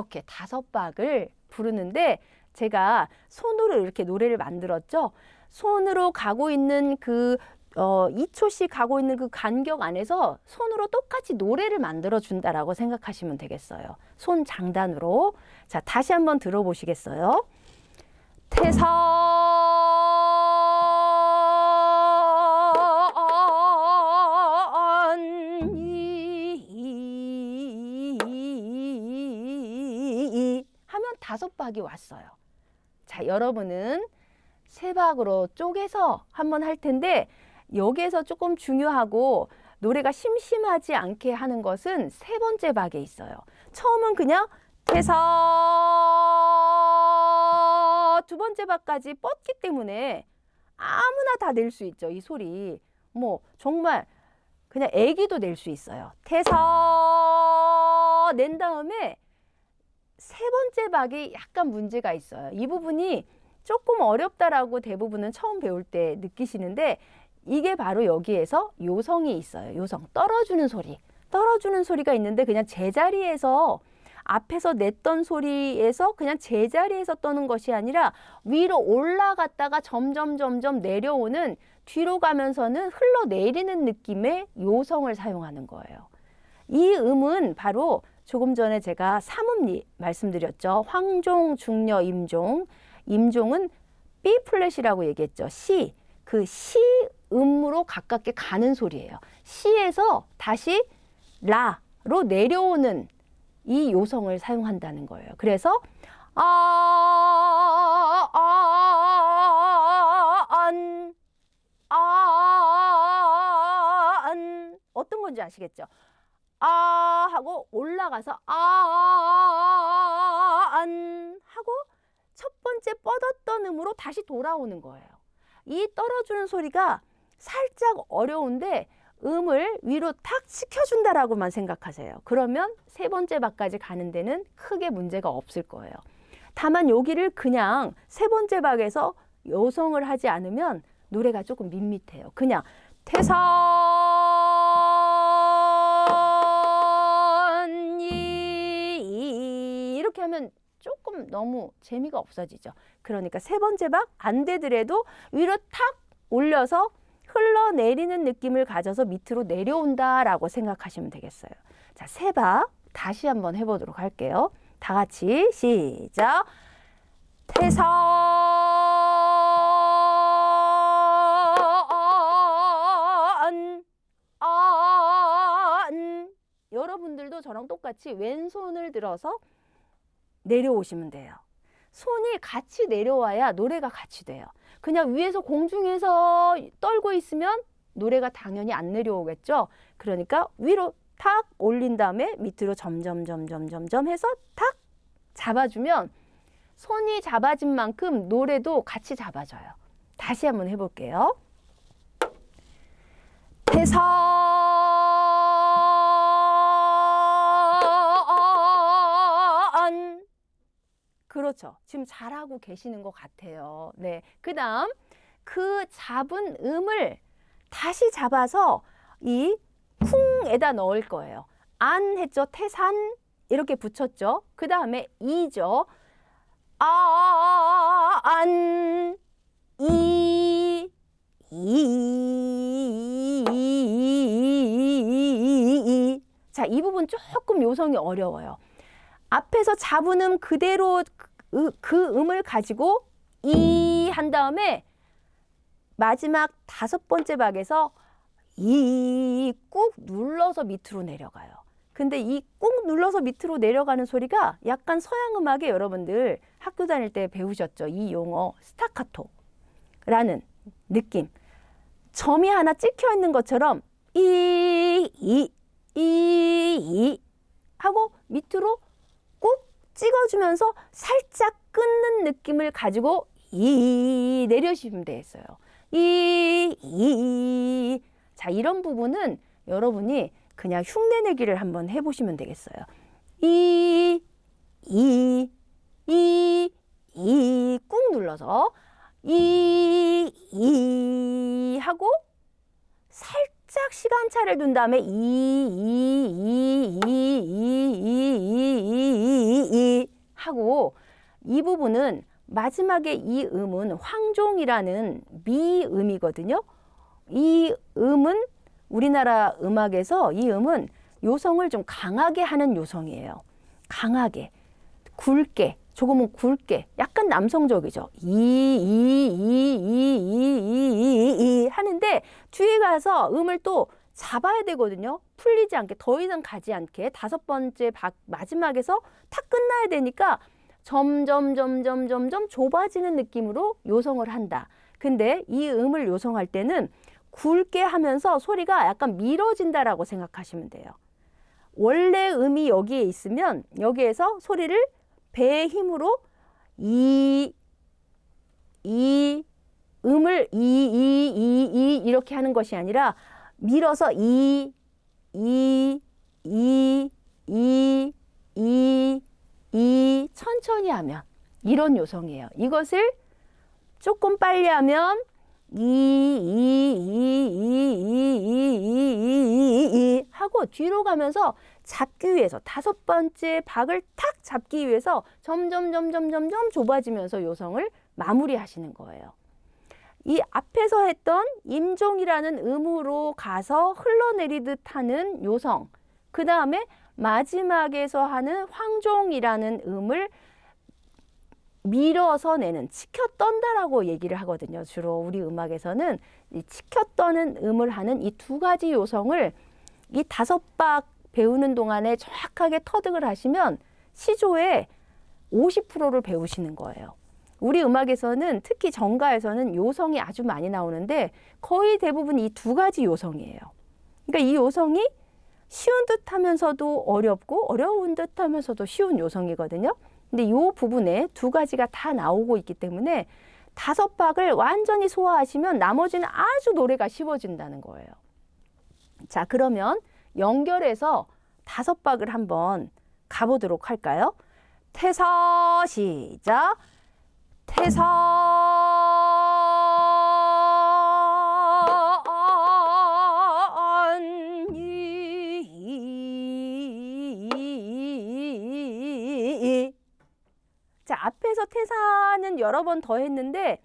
이렇게 다섯 박을 부르는데 제가 손으로 이렇게 노래를 만들었죠. 손으로 가고 있는 그 어, 2초씩 가고 있는 그 간격 안에서 손으로 똑같이 노래를 만들어 준다라고 생각하시면 되겠어요. 손 장단으로. 자, 다시 한번 들어보시겠어요? 태산 박이 왔어요. 자, 여러분은 세 박으로 쪼개서 한번 할 텐데 여기에서 조금 중요하고 노래가 심심하지 않게 하는 것은 세 번째 박에 있어요. 처음은 그냥 태서 두 번째 박까지 뻗기 때문에 아무나 다 낼 수 있죠. 이 소리. 뭐 정말 그냥 애기도 낼 수 있어요. 태서 낸 다음에 세 번째 박이 약간 문제가 있어요. 이 부분이 조금 어렵다라고 대부분은 처음 배울 때 느끼시는데 이게 바로 여기에서 요성이 있어요. 요성 떨어주는 소리. 떨어주는 소리가 있는데 그냥 제자리에서 앞에서 냈던 소리에서 그냥 제자리에서 떠는 것이 아니라 위로 올라갔다가 점점 점점 내려오는 뒤로 가면서는 흘러내리는 느낌의 요성을 사용하는 거예요. 이 음은 바로 조금 전에 제가 삼음리 말씀드렸죠. 황종, 중려, 임종. 임종은 B 플랫이라고 얘기했죠. C. 그 C 음으로 가깝게 가는 소리예요. C에서 다시 라로 내려오는 이 요성을 사용한다는 거예요. 그래서 아, 아, 안, 아, 안 어떤 건지 아시겠죠? 아 하고 올라가서 아, 안 하고 첫 번째 뻗었던 음으로 다시 돌아오는 거예요. 이 떨어주는 소리가 살짝 어려운데 음을 위로 탁 시켜준다라고만 생각하세요. 그러면 세 번째 박까지 가는 데는 크게 문제가 없을 거예요. 다만 여기를 그냥 세 번째 박에서 요성을 하지 않으면 노래가 조금 밋밋해요. 그냥 태산 너무 재미가 없어지죠. 그러니까 세 번째 박안 되더라도 위로 탁 올려서 흘러내리는 느낌을 가져서 밑으로 내려온다라고 생각하시면 되겠어요. 자, 세박 다시 한번 해보도록 할게요. 다 같이 시작. 안 여러분들도 저랑 똑같이 왼손을 들어서 내려오시면 돼요. 손이 같이 내려와야 노래가 같이 돼요. 그냥 위에서 공중에서 떨고 있으면 노래가 당연히 안 내려오겠죠. 그러니까 위로 탁 올린 다음에 밑으로 점점 점점 점점 해서 탁 잡아주면 손이 잡아진 만큼 노래도 같이 잡아져요. 다시 한번 해볼게요. 태산 그렇죠. 지금 잘하고 계시는 것 같아요. 네. 그 다음, 그 잡은 음을 다시 잡아서 이 쿵에다 넣을 거예요. 안 했죠. 태산. 이렇게 붙였죠. 그 다음에 이죠. 아, 안, 이, 이, 이. 자, 이 부분 조금 요성이 어려워요. 앞에서 잡은 음 그대로 그, 그 음을 가지고 이 한 다음에 마지막 다섯 번째 박에서 이 꾹 눌러서 밑으로 내려가요. 근데 이 꾹 눌러서 밑으로 내려가는 소리가 약간 서양 음악에 여러분들 학교 다닐 때 배우셨죠. 이 용어 스타카토라는 느낌. 점이 하나 찍혀 있는 것처럼 이, 이, 이, 이 하고 밑으로 꾹 찍어주면서 살짝 끊는 느낌을 가지고 이 내려주시면 되겠어요. 이, 이. 자, 이런 부분은 여러분이 그냥 흉내내기를 한번 해보시면 되겠어요. 이, 이, 이, 이. 꾹 눌러서 이, 이 하고 살짝 시간차를 둔 다음에 이, 이, 이, 이, 이, 이, 이, 이, 이, 이, 하고 이 부분은 마지막에 이 음은 황종이라는 미음이거든요. 이 음은 우리나라 음악에서 이 음은 요성을 좀 강하게 하는 요성이에요. 강하게, 굵게, 조금은 굵게, 약간 남성적이죠. 이, 이, 이, 이, 이, 이, 이, 이 하는데 뒤에 가서 음을 또 잡아야 되거든요. 풀리지 않게, 더 이상 가지 않게 다섯 번째 박, 마지막에서 탁 끝나야 되니까 점점, 점점, 점점 좁아지는 느낌으로 요성을 한다. 근데 이 음을 요성할 때는 굵게 하면서 소리가 약간 미뤄진다라고 생각하시면 돼요. 원래 음이 여기에 있으면 여기에서 소리를 배의 힘으로 이, 이, 음을 이, 이, 이, 이 이렇게 하는 것이 아니라 밀어서 이, 이, 이, 이, 이, 이 천천히 하면 이런 요성이에요. 이것을 조금 빨리 하면 이, 이, 이, 이, 이, 이, 이, 이, 이, 이 하고 뒤로 가면서 잡기 위해서 다섯 번째 박을 탁 잡기 위해서 점점 점점 점점 좁아지면서 요성을 마무리하시는 거예요. 이 앞에서 했던 임종이라는 음으로 가서 흘러내리듯 하는 요성, 그 다음에 마지막에서 하는 황종이라는 음을 밀어서 내는 치켜 떤다라고 얘기를 하거든요. 주로 우리 음악에서는 이 치켜 떠는 음을 하는 이 두 가지 요성을 이 다섯 박 배우는 동안에 정확하게 터득을 하시면 시조의 50%를 배우시는 거예요. 우리 음악에서는 특히 정가에서는 요성이 아주 많이 나오는데 거의 대부분 이 두 가지 요성이에요. 그러니까 이 요성이 쉬운 듯 하면서도 어렵고 어려운 듯 하면서도 쉬운 요성이거든요. 근데 이 부분에 두 가지가 다 나오고 있기 때문에 다섯 박을 완전히 소화하시면 나머지는 아주 노래가 쉬워진다는 거예요. 자, 그러면 연결해서 다섯 박을 한번 가보도록 할까요? 태서 시작. 이 자, 앞에서 태사는 여러 번 더 했는데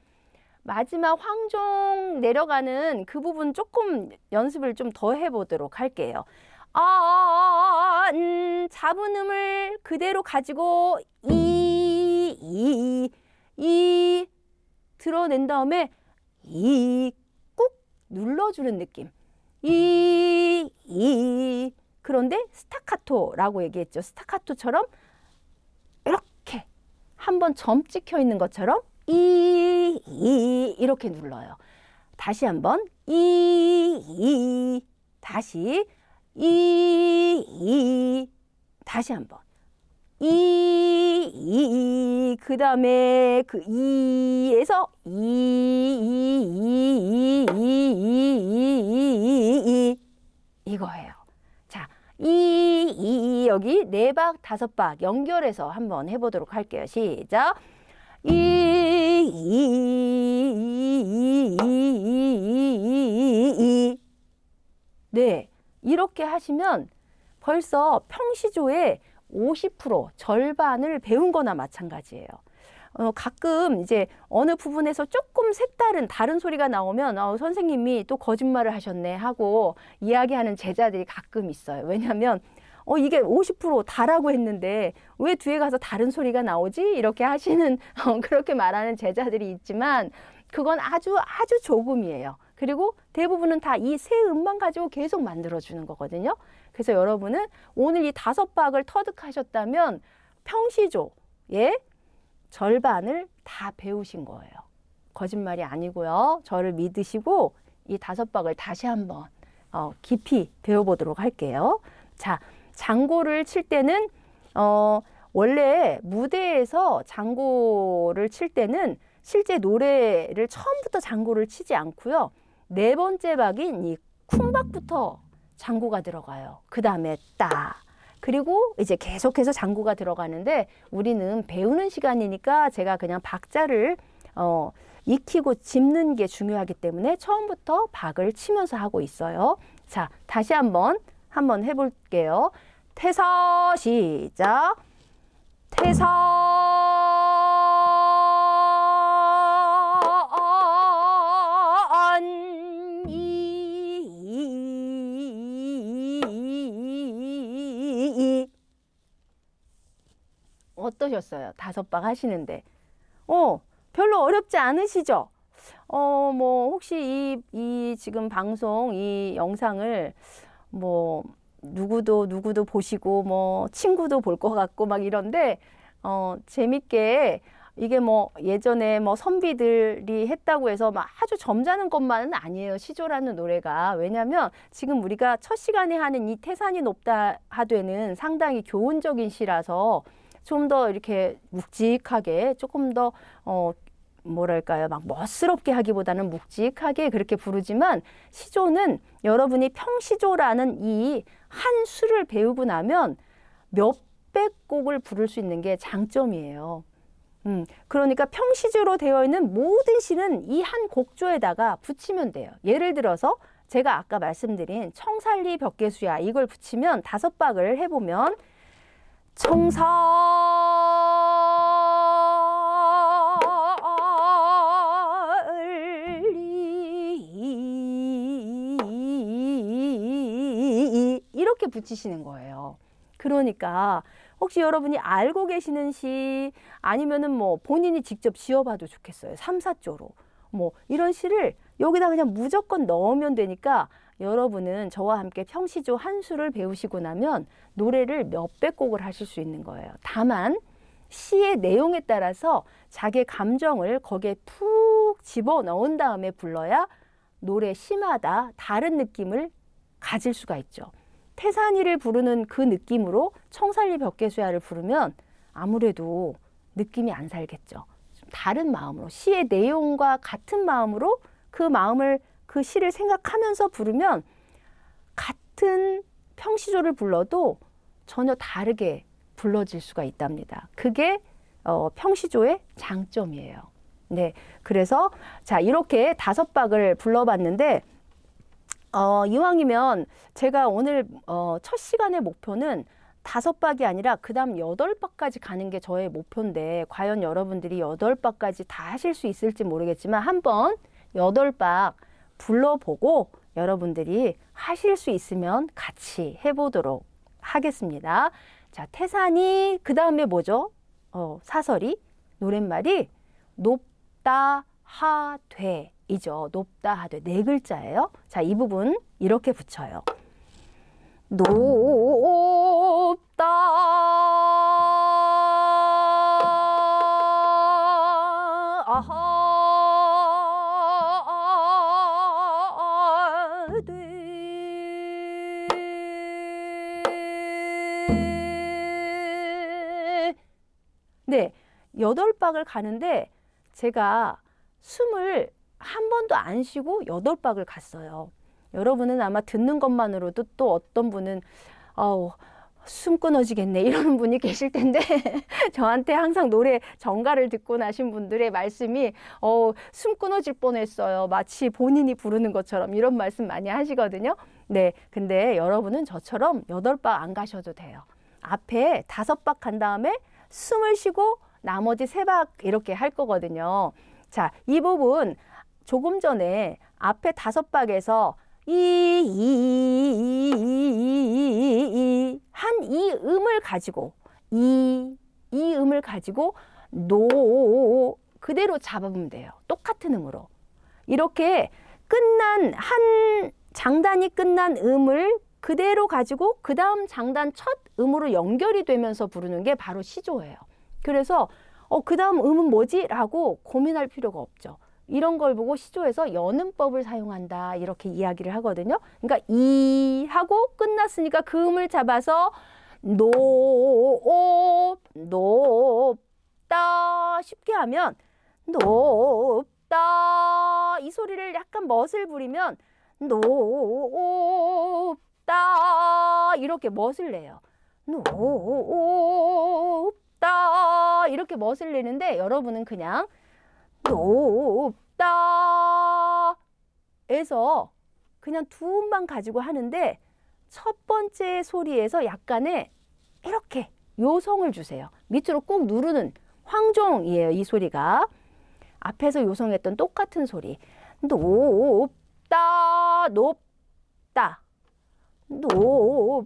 마지막 황종 내려가는 그 부분 조금 연습을 좀 더 해보도록 할게요. 아, 음, 잡은 음을 그대로 가지고 이, 이, 이 드러낸 다음에 이 꾹 눌러주는 느낌. 이, 이. 그런데 스타카토라고 얘기했죠. 스타카토처럼 이렇게 한번 점 찍혀 있는 것처럼 이, 이 이렇게 눌러요. 다시 한번 이, 이 다시 이, 이 다시 한번 이, 이, 그 다음에 그 이에서 이, 이, 이, 이, 이, 이, 이, 이, 이 이거예요. 자, 이, 이, 여기 네 박, 다섯 박 연결해서 한번 해보도록 할게요. 시작. 이, 이, 이, 이, 이, 이, 이, 이. 네, 이렇게 하시면 벌써 평시조의 50% 절반을 배운 거나 마찬가지예요. 어, 가끔 이제 어느 부분에서 조금 색다른 다른 소리가 나오면 어, 선생님이 또 거짓말을 하셨네 하고 이야기하는 제자들이 가끔 있어요. 왜냐하면 어, 이게 50% 다라고 했는데 왜 뒤에 가서 다른 소리가 나오지? 이렇게 하시는 어, 그렇게 말하는 제자들이 있지만 그건 아주 아주 조금이에요. 그리고 대부분은 다이세 음만 가지고 계속 만들어주는 거거든요. 그래서 여러분은 오늘 이 다섯 박을 터득하셨다면 평시조의 절반을 다 배우신 거예요. 거짓말이 아니고요. 저를 믿으시고 이 다섯 박을 다시 한번 어, 깊이 배워보도록 할게요. 자, 장고를 칠 때는 어, 원래 무대에서 장고를 칠 때는 실제 노래를 처음부터 장고를 치지 않고요. 네 번째 박인 이 쿵박부터 장고가 들어가요. 그 다음에 따. 그리고 이제 계속해서 장고가 들어가는데 우리는 배우는 시간이니까 제가 그냥 박자를 어, 익히고 짚는 게 중요하기 때문에 처음부터 박을 치면서 하고 있어요. 자, 다시 한번 한번 해볼게요. 태서 시작. 태서 어떠셨어요? 다섯 박 하시는데. 어, 별로 어렵지 않으시죠? 어, 뭐, 혹시 이, 이 지금 방송, 이 영상을 뭐, 누구도, 누구도 보시고, 뭐, 친구도 볼 것 같고, 막 이런데, 어, 재밌게 이게 뭐 예전에 뭐 선비들이 했다고 해서 막 아주 점잖은 것만은 아니에요. 시조라는 노래가. 왜냐면 지금 우리가 첫 시간에 하는 이 태산이 높다 하되는 상당히 교훈적인 시라서 좀 더 이렇게 묵직하게 조금 더 어, 뭐랄까요, 막 멋스럽게 하기보다는 묵직하게 그렇게 부르지만 시조는 여러분이 평시조라는 이 한 수를 배우고 나면 몇백 곡을 부를 수 있는 게 장점이에요. 음, 그러니까 평시조로 되어 있는 모든 시는 이 한 곡조에다가 붙이면 돼요. 예를 들어서 제가 아까 말씀드린 청살리 벽계수야 이걸 붙이면 다섯 박을 해보면 청살 붙이시는 거예요. 그러니까 혹시 여러분이 알고 계시는 시 아니면은 뭐 본인이 직접 지어봐도 좋겠어요. 삼사조로. 뭐 이런 시를 여기다 그냥 무조건 넣으면 되니까 여러분은 저와 함께 평시조 한 수를 배우시고 나면 노래를 몇백 곡을 하실 수 있는 거예요. 다만 시의 내용에 따라서 자기의 감정을 거기에 푹 집어 넣은 다음에 불러야 노래 시마다 다른 느낌을 가질 수가 있죠. 태산이를 부르는 그 느낌으로 청살리 벽계수야를 부르면 아무래도 느낌이 안 살겠죠. 좀 다른 마음으로 시의 내용과 같은 마음으로 그 마음을 그 시를 생각하면서 부르면 같은 평시조를 불러도 전혀 다르게 불러질 수가 있답니다. 그게 어, 평시조의 장점이에요. 네, 그래서 자 이렇게 다섯 박을 불러봤는데 어, 이왕이면 제가 오늘 어, 첫 시간의 목표는 다섯 박이 아니라 그 다음 여덟 박까지 가는 게 저의 목표인데 과연 여러분들이 여덟 박까지 다 하실 수 있을지 모르겠지만 한번 여덟 박 불러보고 여러분들이 하실 수 있으면 같이 해보도록 하겠습니다. 자, 태산이 그 다음에 뭐죠? 어, 사설이 노랫말이 높다 하되 이죠. 높다 하되 네 글자예요. 자, 이 부분 이렇게 붙여요. 높다 하되 네, 여덟 박을 가는데 제가 숨을 한 번도 안 쉬고 여덟 박을 갔어요. 여러분은 아마 듣는 것만으로도 또 어떤 분은 어우 숨 끊어지겠네. 이러는 분이 계실 텐데 저한테 항상 노래 정가를 듣고 나신 분들의 말씀이 어 숨 끊어질 뻔했어요. 마치 본인이 부르는 것처럼. 이런 말씀 많이 하시거든요. 네 근데 여러분은 저처럼 여덟 박 안 가셔도 돼요. 앞에 다섯 박 간 다음에 숨을 쉬고 나머지 세 박 이렇게 할 거거든요. 자이 부분 조금 전에 앞에 다섯 박에서 이한 이 음을 가지고 이 이 음을 가지고 노 그대로 잡으면 돼요. 똑같은 음으로 이렇게 끝난 한 장단이 끝난 음을 그대로 가지고 그 다음 장단 첫 음으로 연결이 되면서 부르는 게 바로 시조예요. 그래서 어, 그 다음 음은 뭐지? 라고 고민할 필요가 없죠. 이런 걸 보고 시조에서 연음법을 사용한다 이렇게 이야기를 하거든요. 그러니까 이 하고 끝났으니까 그 음을 잡아서 높 높다 쉽게 하면 높다 이 소리를 약간 멋을 부리면 높다 이렇게 멋을 내요. 높다 이렇게 멋을 내는데 여러분은 그냥 높다 에서 그냥 두 음만 가지고 하는데 첫 번째 소리에서 약간의 이렇게 요성을 주세요. 밑으로 꾹 누르는 황종이에요. 이 소리가. 앞에서 요성했던 똑같은 소리. 높다 높다 높다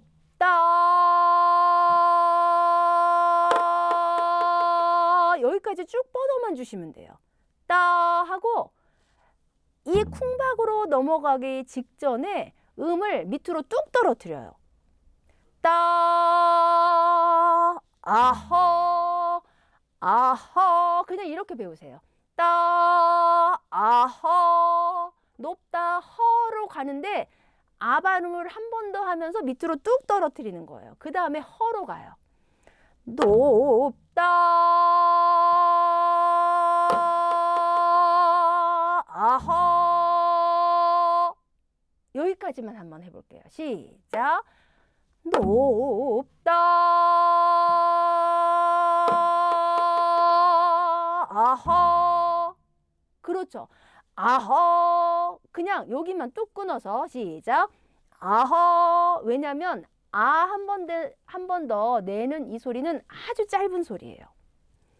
이제 쭉 뻗어만 주시면 돼요. 따 하고 이 쿵박으로 넘어가기 직전에 음을 밑으로 뚝 떨어뜨려요. 따 아허 아허 그냥 이렇게 배우세요. 따 아허 높다 허로 가는데 아 발음을 한 번 더 하면서 밑으로 뚝 떨어뜨리는 거예요. 그 다음에 허로 가요. 높 여기까지만 한번 해볼게요. 시작 높다 아허 그렇죠. 아허 그냥 여기만 뚝 끊어서 시작 아허 왜냐면 아 한번한번 더 내는 이 소리는 아주 짧은 소리예요.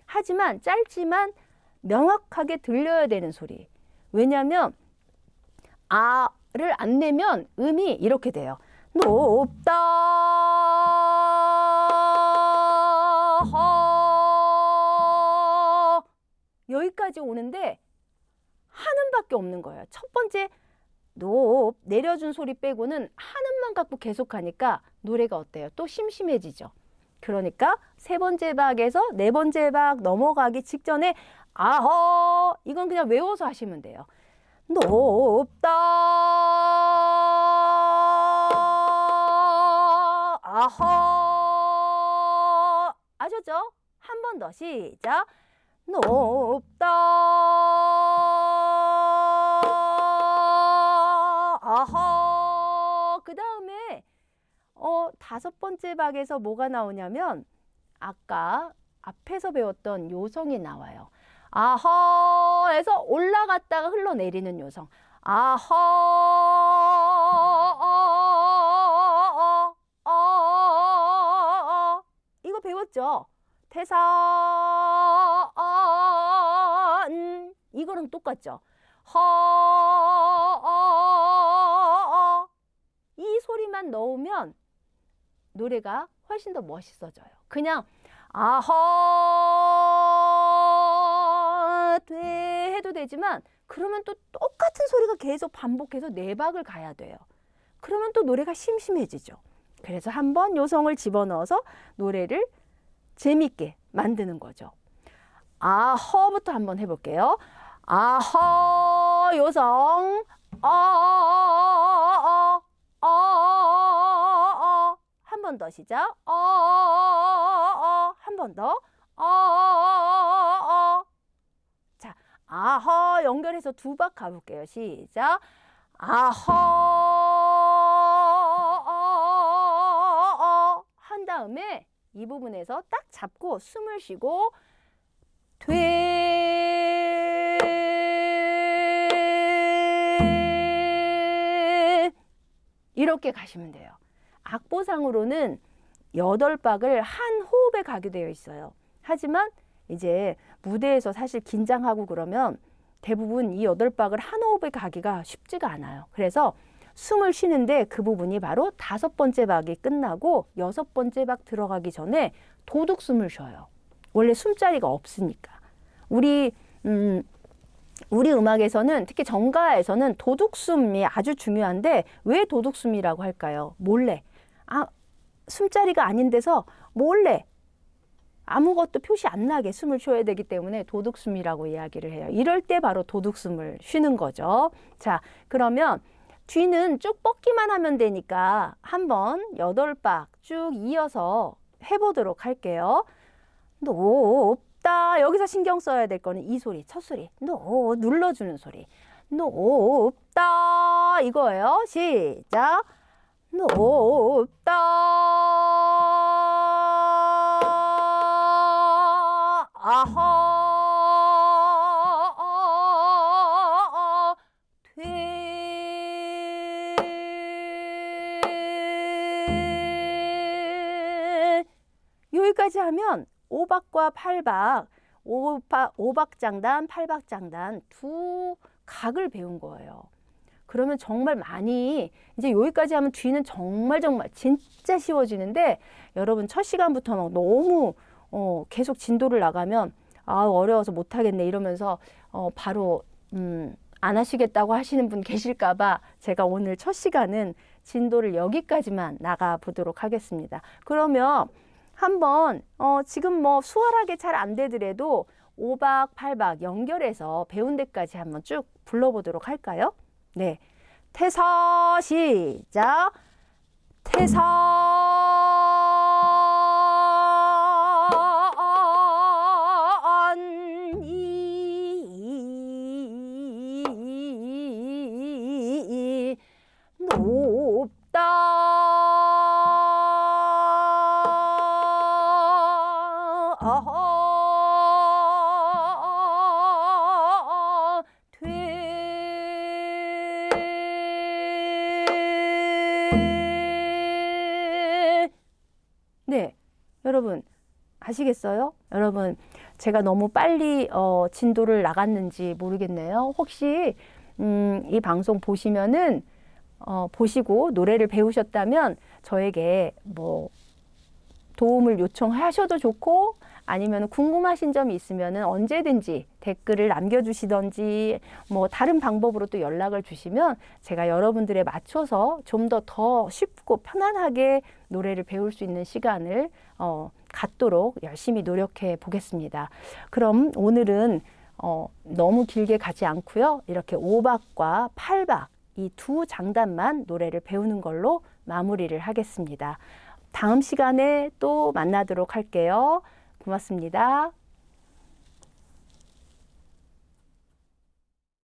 하지만 짧지만 명확하게 들려야 되는 소리. 왜냐면 아를 안 내면 음이 이렇게 돼요. 높다 허 여기까지 오는데 하는밖에 없는 거예요. 첫 번째 높 내려준 소리 빼고는 하는만 갖고 계속하니까 노래가 어때요? 또 심심해지죠. 그러니까 세 번째 박에서 네 번째 박 넘어가기 직전에 아허 이건 그냥 외워서 하시면 돼요. 높다. 아허 아셨죠? 한 번 더 시작. 높다. 아허 그 다음에 어 다섯 번째 박에서 뭐가 나오냐면 아까 앞에서 배웠던 요성이 나와요. 아허에서 올라갔다가 흘러내리는 요성. 아허 어, 어, 어, 이거 배웠죠? 태산 이거랑 똑같죠? 허, 이 소리만 넣으면 노래가 훨씬 더 멋있어져요. 그냥 아허 돼 해도 되지만 그러면 또 똑같은 소리가 계속 반복해서 네 박을 가야 돼요. 그러면 또 노래가 심심해지죠. 그래서 한번 요성을 집어넣어서 노래를 재밌게 만드는 거죠. 아허부터 한번 해볼게요. 아허 요성 어어어어어 어어어어 한번 더 시작 어어어어 한 번 더 어어어어 자 아허 연결해서 두 박 가볼게요. 시작 아허 한 다음에 이 부분에서 딱 잡고 숨을 쉬고 돼 이렇게 가시면 돼요. 악보상으로는 여덟 박을 한 호흡에 가게 되어 있어요. 하지만 이제 무대에서 사실 긴장하고 그러면 대부분 이 여덟 박을 한 호흡에 가기가 쉽지가 않아요. 그래서 숨을 쉬는데 그 부분이 바로 다섯 번째 박이 끝나고 여섯 번째 박 들어가기 전에 도둑 숨을 쉬어요. 원래 숨자리가 없으니까. 우리 음 우리 음악에서는 특히 정가에서는 도둑숨이 아주 중요한데 왜 도둑숨이라고 할까요? 몰래. 아, 숨자리가 아닌 데서 몰래 아무것도 표시 안 나게 숨을 쉬어야 되기 때문에 도둑숨이라고 이야기를 해요. 이럴 때 바로 도둑숨을 쉬는 거죠. 자, 그러면 뒤는 쭉 뻗기만 하면 되니까 한번 여덟 박쭉 이어서 해보도록 할게요. 높다. 여기서 신경 써야 될 거는 이 소리, 첫 소리. 높, 눌러주는 소리. 높다. 이거예요. 시작. 높다. 아허. 돼. 여기까지 하면 오박과팔박오박오박 장단, 팔박 장단 두 각을 배운 거예요. 그러면 정말 많이 이제 여기까지 하면 뒤는 정말 정말 진짜 쉬워지는데 여러분 첫 시간부터 막 너무 어, 계속 진도를 나가면 아 어려워서 못 하겠네 이러면서 어, 바로 음, 안 하시겠다고 하시는 분 계실까봐 제가 오늘 첫 시간은 진도를 여기까지만 나가 보도록 하겠습니다. 그러면 한번 어, 지금 뭐 수월하게 잘 안 되더라도 5박 8박 연결해서 배운 데까지 한번 쭉 불러보도록 할까요? 네. 태서 시작. 태서 아시겠어요? 여러분 제가 너무 빨리 어, 진도를 나갔는지 모르겠네요. 혹시 음, 이 방송 보시면은 어, 보시고 노래를 배우셨다면 저에게 뭐 도움을 요청하셔도 좋고 아니면 궁금하신 점이 있으면 언제든지 댓글을 남겨주시던지 뭐 다른 방법으로 또 연락을 주시면 제가 여러분들에 맞춰서 좀 더더 쉽고 편안하게 노래를 배울 수 있는 시간을 어, 갖도록 열심히 노력해 보겠습니다. 그럼 오늘은 어, 너무 길게 가지 않고요. 이렇게 5박과 8박 이 두 장단만 노래를 배우는 걸로 마무리를 하겠습니다. 다음 시간에 또 만나도록 할게요. 고맙습니다.